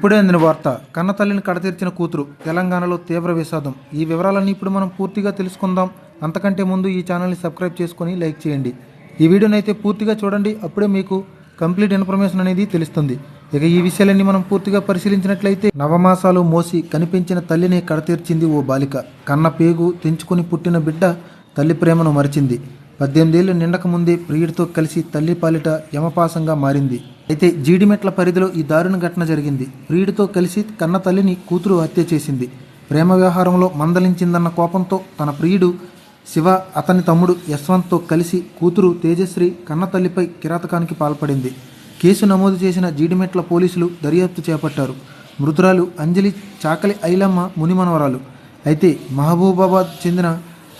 ఇప్పుడే అందిన వార్త కన్న తల్లిని కడతీర్చిన కూతురు తెలంగాణలో తీవ్ర విషాదం. ఈ వివరాలన్నీ ఇప్పుడు మనం పూర్తిగా తెలుసుకుందాం. అంతకంటే ముందు ఈ ఛానల్ని సబ్స్క్రైబ్ చేసుకొని లైక్ చేయండి. ఈ వీడియోని అయితే పూర్తిగా చూడండి. అప్పుడే మీకు కంప్లీట్ ఇన్ఫర్మేషన్ అనేది తెలుస్తుంది. ఇక ఈ విషయాలన్నీ మనం పూర్తిగా పరిశీలించినట్లయితే నవమాసాలు మోసి కనిపించిన తల్లిని కడతీర్చింది ఓ బాలిక. కన్న పేగు తెంచుకుని పుట్టిన బిడ్డ తల్లి ప్రేమను మరిచింది. పద్దెనిమిదేళ్ళు నిండక ముందే ప్రియుడితో కలిసి తల్లి పాలిట యమపాసంగా మారింది. అయితే జీడిమెట్ల పరిధిలో ఈ దారుణ ఘటన జరిగింది. ప్రియుడితో కలిసి కన్న తల్లిని కూతురు హత్య చేసింది. ప్రేమ వ్యవహారంలో మందలించిందన్న కోపంతో తన ప్రియుడు శివ అతని తమ్ముడు యశ్వంత్తో కలిసి కూతురు తేజశ్రీ కన్న తల్లిపై కిరాతకానికి పాల్పడింది. కేసు నమోదు చేసిన జీడిమెట్ల పోలీసులు దర్యాప్తు చేపట్టారు. మృతురాలు అంజలి చాకలి ఐలమ్మ మునిమనవరాలు అయితే మహబూబాబాద్ చెందిన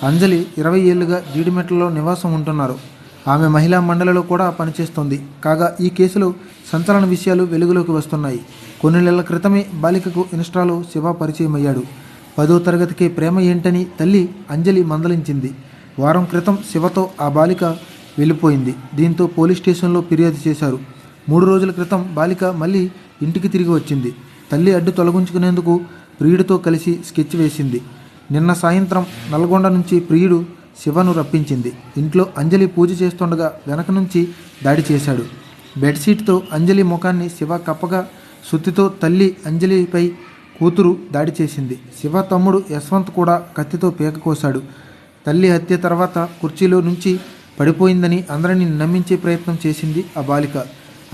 అంజలి ఇరవై ఏళ్ళుగా జీడిమెట్లలో నివాసం ఉంటున్నారు. ఆమె మహిళా మండలిలో కూడా పనిచేస్తోంది. కాగా ఈ కేసులో సంచలన విషయాలు వెలుగులోకి వస్తున్నాయి. కొన్ని నెలల క్రితమే బాలికకు ఇన్స్టాలో శివ పరిచయం అయ్యాడు. పదో తరగతికి ప్రేమ ఏంటని తల్లి అంజలి మందలించింది. వారం క్రితం శివతో ఆ బాలిక వెళ్ళిపోయింది. దీంతో పోలీస్ స్టేషన్లో ఫిర్యాదు చేశారు. మూడు రోజుల క్రితం బాలిక మళ్ళీ ఇంటికి తిరిగి వచ్చింది. తల్లి అడ్డు తొలగించుకునేందుకు ప్రియుడితో కలిసి స్కెచ్ వేసింది. నిన్న సాయంత్రం నల్గొండ నుంచి ప్రియుడు శివను రప్పించింది. ఇంట్లో అంజలి పూజ చేస్తుండగా వెనక నుంచి దాడి చేశాడు. బెడ్షీట్తో అంజలి ముఖాన్ని శివ కప్పగా సుత్తితో తల్లి అంజలిపై కూతురు దాడి చేసింది. శివ తమ్ముడు యశ్వంత్ కూడా కత్తితో పీక కోశాడు. తల్లి హత్య తర్వాత కుర్చీలో నుంచి పడిపోయిందని అందరినీ నమ్మించే ప్రయత్నం చేసింది ఆ బాలిక.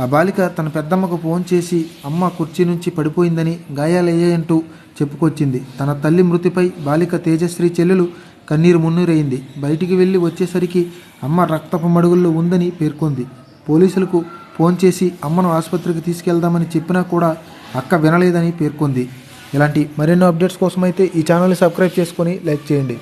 ఆ బాలిక తన పెద్దమ్మకు ఫోన్ చేసి అమ్మ కుర్చీ నుంచి పడిపోయిందని గాయాలయ్యాయంటూ చెప్పుకొచ్చింది. తన తల్లి మృతిపై బాలిక తేజశ్రీ చెల్లెలు కన్నీరు మున్నీరైంది. బయటికి వెళ్ళి వచ్చేసరికి అమ్మ రక్తపు మడుగుల్లో ఉందని పేర్కొంది. పోలీసులకు ఫోన్ చేసి అమ్మను ఆసుపత్రికి తీసుకెళ్దామని చెప్పినా కూడా అక్క వినలేదని పేర్కొంది. ఇలాంటి మరెన్నో అప్డేట్స్ కోసం అయితే ఈ ఛానల్ని సబ్స్క్రైబ్ చేసుకొని లైక్ చేయండి.